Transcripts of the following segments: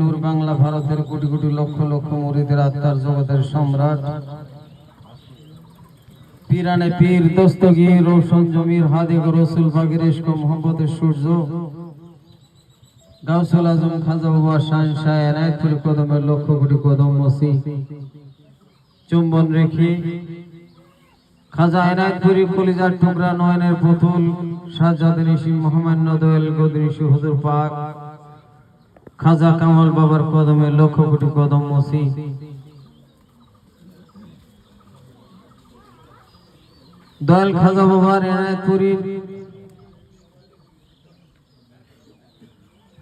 নূর বাংলা ভারতের কোটি কোটি লক্ষ লক্ষ মুরিদের আত্মার জগতের সম্রাট। পিরানে পীর, দস্তগীর, রোশন জমির হাদিক রসুল বাগির ইস্ক মোহাম্মদের সূর্য। গাউসুল আজম খাজা বাবা শাহ শাহ এনায়তপুর কদমের লক্ষ কোটি কদম মসি চুম্বন রেখে খাজা এনায়তপুরি কলিজার টুকরা নয়নের পুতুল, সাজ্জাদ ঋষি মহামান্য দয়াল গদৃষি হুজুর পাক। খাজা কামাল বাবার কদমে লক্ষ কোটি কদম মসি। দয়াল খাজা বাবার এনায়তপুরীর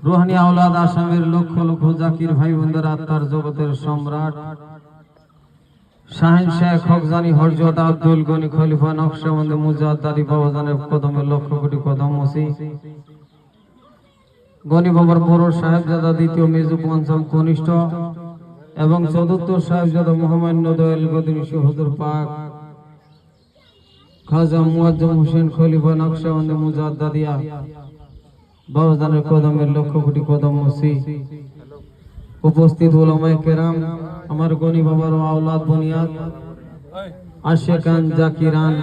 রোহানি আওলাদ আসামের লক্ষ লক্ষ জাকির ভাই বোনদের আত্মার জগতের সম্রাট। শাহিন শেখ, হকজানি, হরজত আব্দুল গনি খলিফা নকশবন্দি মুজাদ্দারি বাবাজানের কদমে লক্ষ কোটি কদম মসি। গনি বাবার বড় সাহেবজাদা দ্বিতীয় মেজু পঞ্চম কনিষ্ঠ এবং চতুর্থ সাহেবজাদা মহামান্য দয়াল গদিনী হজুর পাক খাজা মুয়াজ্জম হোসেন খলিফা নকশবন্দি মুজাদ্দাদিয়া বাবাজানের কদমের লক্ষ কোটি কদম মসি উপস্থিত ওলামায়ে কেরাম, আমার গনি বাবার আওলাদ বুনিয়াদ আশেকান জাকিরান।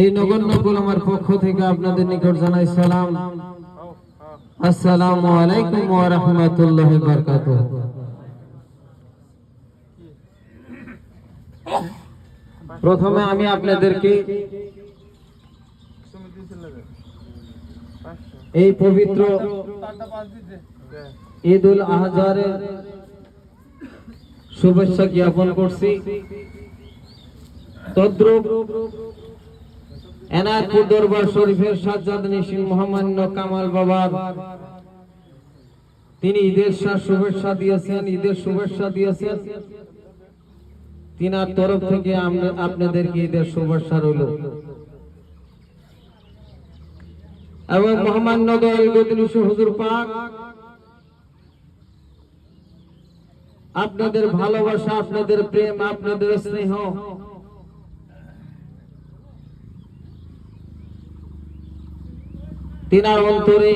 এই নগণ্য গোলামার পক্ষ থেকে আপনাদের নিকট জানাই সালাম। আসসালামু আলাইকুম ওয়া রাহমাতুল্লাহি ওয়া বারাকাতুহু। প্রথমে আমি আপনাদেরকে এই পবিত্র ঈদ উল আজহারের শুভেচ্ছা জ্ঞাপন করছি। তদ্রুপ এনায়তপুর দরবার শরীফের সাজ্জাদ নিশিন মহামান্য কামাল বাবার। তিনি ঈদের শুভেচ্ছা দিয়েছেন, ঈদের শুভেচ্ছা দিয়েছেন। তিনার তরফ থেকে আমরা আপনাদেরকে ঈদের শুভেচ্ছা রইল। এবং মহামান্য দয়াল হুজুর পাক, আপনাদের ভালোবাসা, আপনাদের প্রেম, আপনাদের স্নেহ তিনার অন্তরে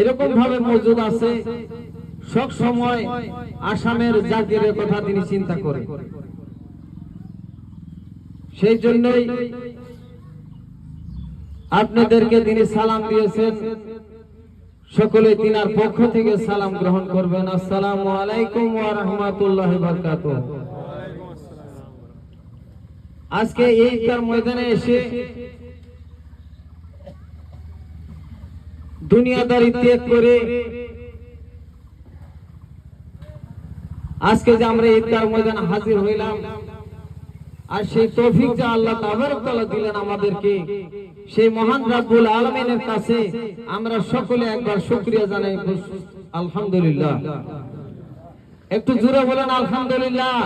এরকম ভাবে মজুদ আছে, সব সময় আসামের জাতির কথা তিনি চিন্তা করেন। সেই জন্যই আপনাদেরকে তিনি সালাম দিয়েছেন। সকলে তিনার পক্ষ থেকে সালাম গ্রহণ করবেন। আসসালামু আলাইকুম রাহমাতুল্লাহি আজকে এই ময়দানে এসে দুনিয়াদারি ত্যাগ করে আজকে যে আমরা ঈদগার ময়দানে হাজির হইলাম, আর সেই তৌফিক যে আল্লাহ তাবারক তাআলা দিলেন আমাদেরকে, সেই মহান রাব্বুল আলামিনের কাছে আমরা সকলে একবার শুকরিয়া জানাই, আলহামদুলিল্লাহ। একটু জোরে বলেন, আলহামদুলিল্লাহ।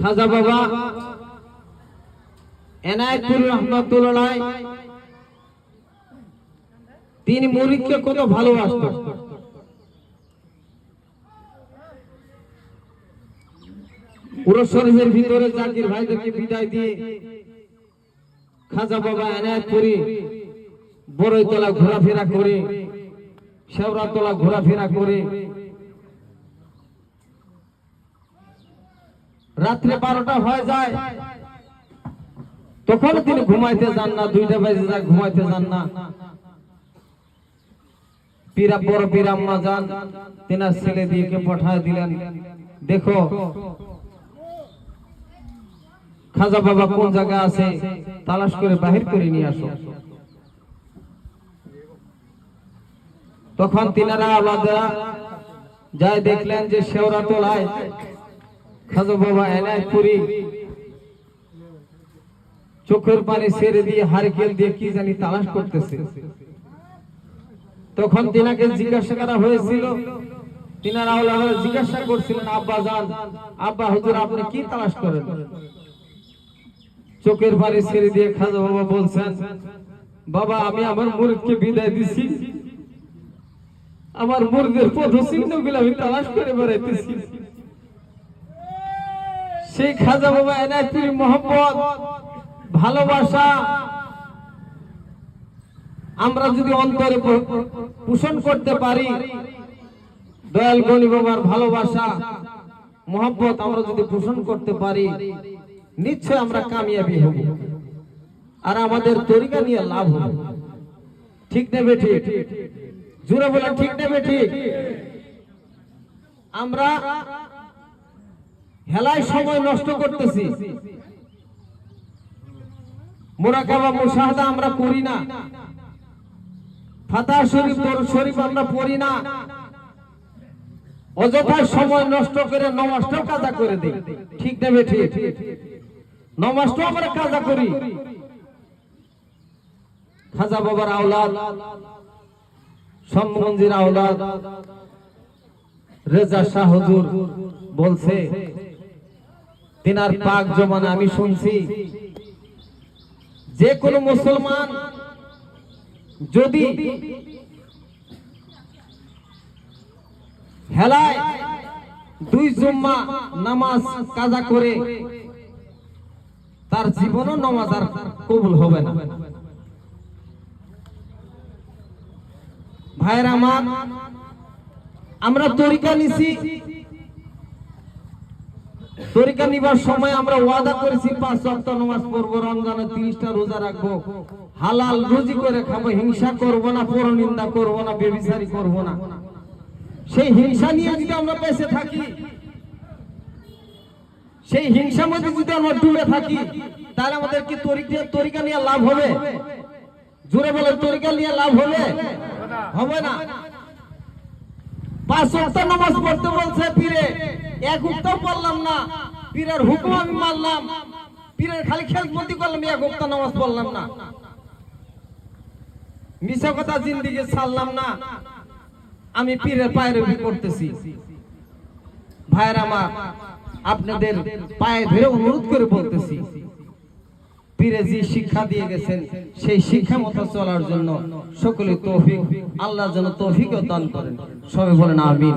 খাজা বাবা এনায়েতুর রহমাতুল্লাহ তিনি মুরিদকে কত ভালোবাসতেন পুরো ভিতরে জাকির ভাইদেরকে বিদায় দিয়ে খাজা বাবা বড়ইতলা ঘোরাফেরা করে শেওরাতলা ঘোরাফেরা করে রাত্রে বারোটা হয়ে যায়। তখন তিনি ঘুমাইতে যান না, দুইটা বাজে যায় ঘুমাইতে যান না। পীরা বড় পীরাম্মা যান তেনার ছেলে দিয়ে পাঠায় দিলেন। দেখো, খাজা বাবা কোন জায়গা আছে, তালাশ করে বাহির করে নিয়ে আসো। তখন তিনারা আলাদা যাই দেখলেন যে শেওরা তোলায় খাজা বাবা এনায়তপুরি চোখের পানি ছেড়ে দিয়ে হারকেল দিয়ে কি জানি তালাশ করতেছে। তখন তিনাকে জিজ্ঞাসা করা হয়েছিল, তিনারা আওলাদ জিজ্ঞাসা করছিলেন, আব্বা যান, আব্বা হুজুর, আপনি কি তালাশ করেন? চোখের পানি ছেড়ে দিয়ে খাজা বাবা বলছেন, বাবা, আমি আমার মুরিদকে বিদায় দিছি। আমার মুরিদের পদ চিহ্নগুলো আমি তালাশ করে বেড়াইতেছি। সেই খাজা বাবা এনায়তুল মোহাম্মদ ভালোবাসা আমরা যদি অন্তরে পোষণ করতে পারি, দয়াল গণি বাবার ভালোবাসা মোহাম্মত আমরা যদি পোষণ করতে পারি, নিশ্চয় আমরা কামিয়াবি হব। আর আমাদের তরিকা নিয়ে লাভ হবে। ঠিক নেবে ঠিক জুড়ে বলে ঠিক নেবে ঠিক আমরা হেলায় সময় নষ্ট করতেছি। মোরাকাবা মুশাহাদা আমরা করি না। ফাতা শরীফ শরীফ আমরা পড়ি না। অযথা সময় নষ্ট করে নমাজটাও কাজা করে দিই। ঠিক দেবে ঠিক? নমাজটাও আমরা কাজা করি। খাজা বাবার আওলাদ সম্মঞ্জির আওলাদ, রেজা শাহ হুজুর বলছে, তিনার পাক জমানা আমি শুনছি। যে কোনো মুসলমান যদি হেলায় দুই জুম্মা নামাজ কাজা করে, তার জীবনও নামাজ আর কবুল হবে না। ভাইয়ের আমার, আমরা তরিকা নিছি তরিকা নিবার সময় আমরা ওয়াদা করেছি, পাঁচ সপ্তাহ নামাজ পড়ব, রমজানে তিরিশটা রোজা রাখব। হালাল রুজি করে খাব, হিংসা করব না, পরনিন্দা করব না, বেবিচারি করব না। সেই হিংসা নিয়ে যদি আমরা বেঁচে থাকি, সেই হিংসার মধ্যে যদি আমরা ডুবে থাকি, তাহলে আমাদের কি তরিকা তরিকা নিয়ে লাভ হবে? জোরে বলে তরিকা নিয়ে লাভ হবে? হবে না। পাঁচ ওয়াক্ত নামাজ পড়তে বলছে পীরে এক পড়লাম না। পীরের হুকুম আমি মানলাম। পীরের খালি খেলমতি করলাম, এক নামাজ পড়লাম না। মিশা কথা জিন্দিগি ছাড়লাম না। আমি পীরের পায়ের করতেছি ভাইয়ের আমার, আপনাদের পায়ে ধরে অনুরোধ করে বলতেছি, পীরে যে শিক্ষা দিয়ে গেছেন, সেই শিক্ষা মতো চলার জন্য সকলে তৌফিক আল্লাহর জন্য তৌফিক দান করেন। সবাই বলেন আমিন।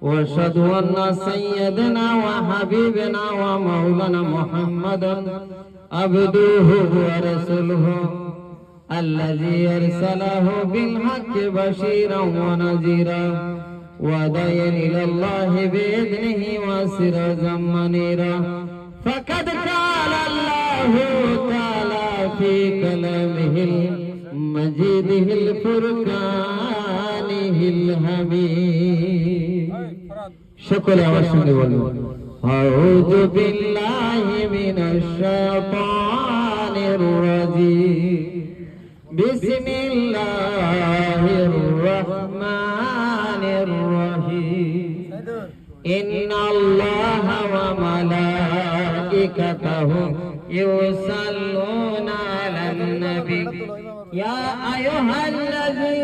واشهد أن سيدنا وحبيبنا ومولانا محمدا عبده ورسوله الذي أرسله بالحق بشيرا ونذيرا وداعيا إلى الله بإذنه وسراجا منيرا فقد قال الله تعالى في كلامه المجيد الفرقانه الحميد সকলে আমার সঙ্গে বলুন أعوذ بالله من الشيطان الرجيم بسم الله الرحمن الرحيم إن الله وملائكته يصلون على النبي يا أيها الذين آمنوا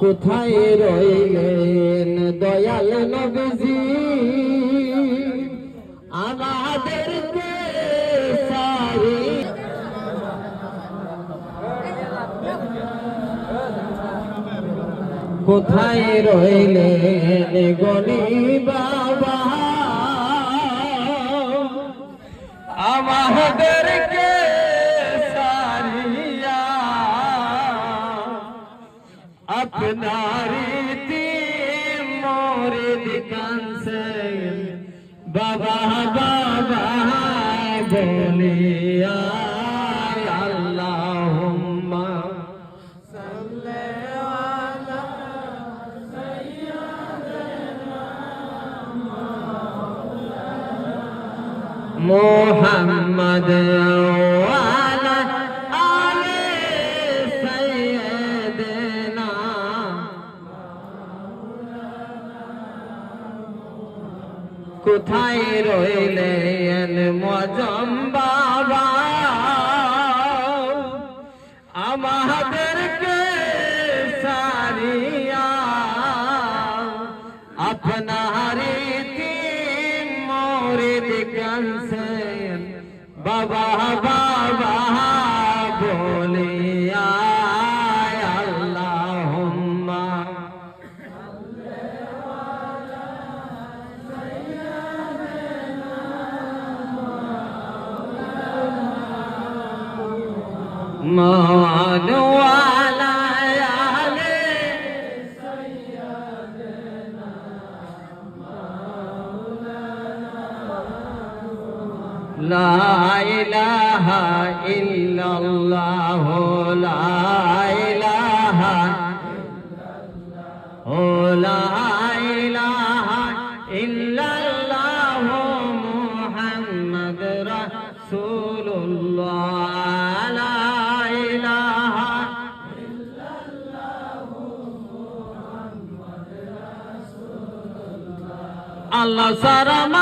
কোথায় রইলেন দয়াল নবীজি? আমাদের কোথায় রইলেন গণি বাবা? আপনারি মোরে দিকানছে বাবা বাবা বলিয়া আল্লাহুম্মা মোহাম্মদ কোথায় রইলেন মজম বাবা? আমাদেরকে সারিয়া আপনারি মোরে দিকানছেন বাবা বাবা। لا إله إلا الله لا إله لا إله إلا الله محمد رسول الله لا إله إلا الله محمد رسول الله الله سلام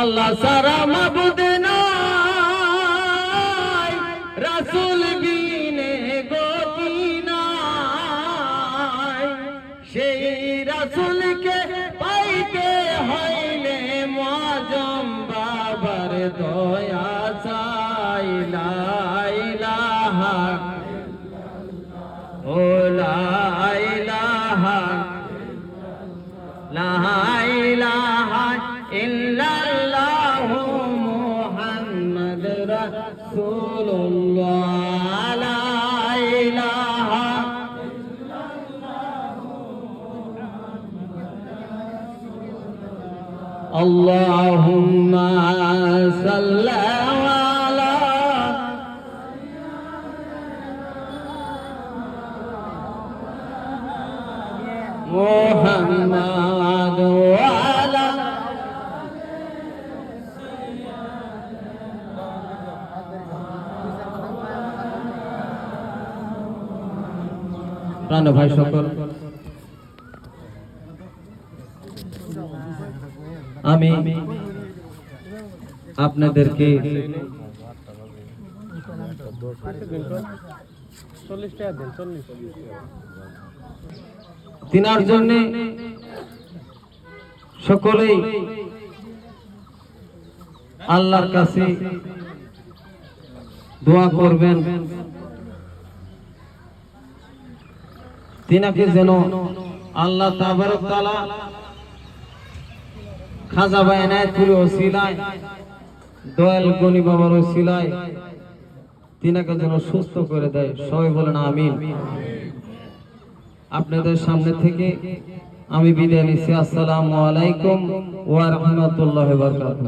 আল্লাহ সারা মাবুদ নাই রাসুল বিনে গতি নাই। সেই রাসুলকে اللهم صل على محمد وعلى প্রাণ ভাই সকল আমি আপনাদেরকে তিনার জন্য সকলেই আল্লাহর কাছে দোয়া করবেন। তিনাকে যেন আল্লাহ তাবারক তাআলা খাজা নাই এনায়েতপুরি ওসিলায় দয়াল গনি বাবার ওসিলায় তিনাকে যেন সুস্থ করে দেয়। সবাই বলেন আমিন। আপনাদের সামনে থেকে আমি বিদায় নিচ্ছি। আসসালামু আলাইকুম ওয়া রাহমাতুল্লাহি ওয়া বারাকাতুহু।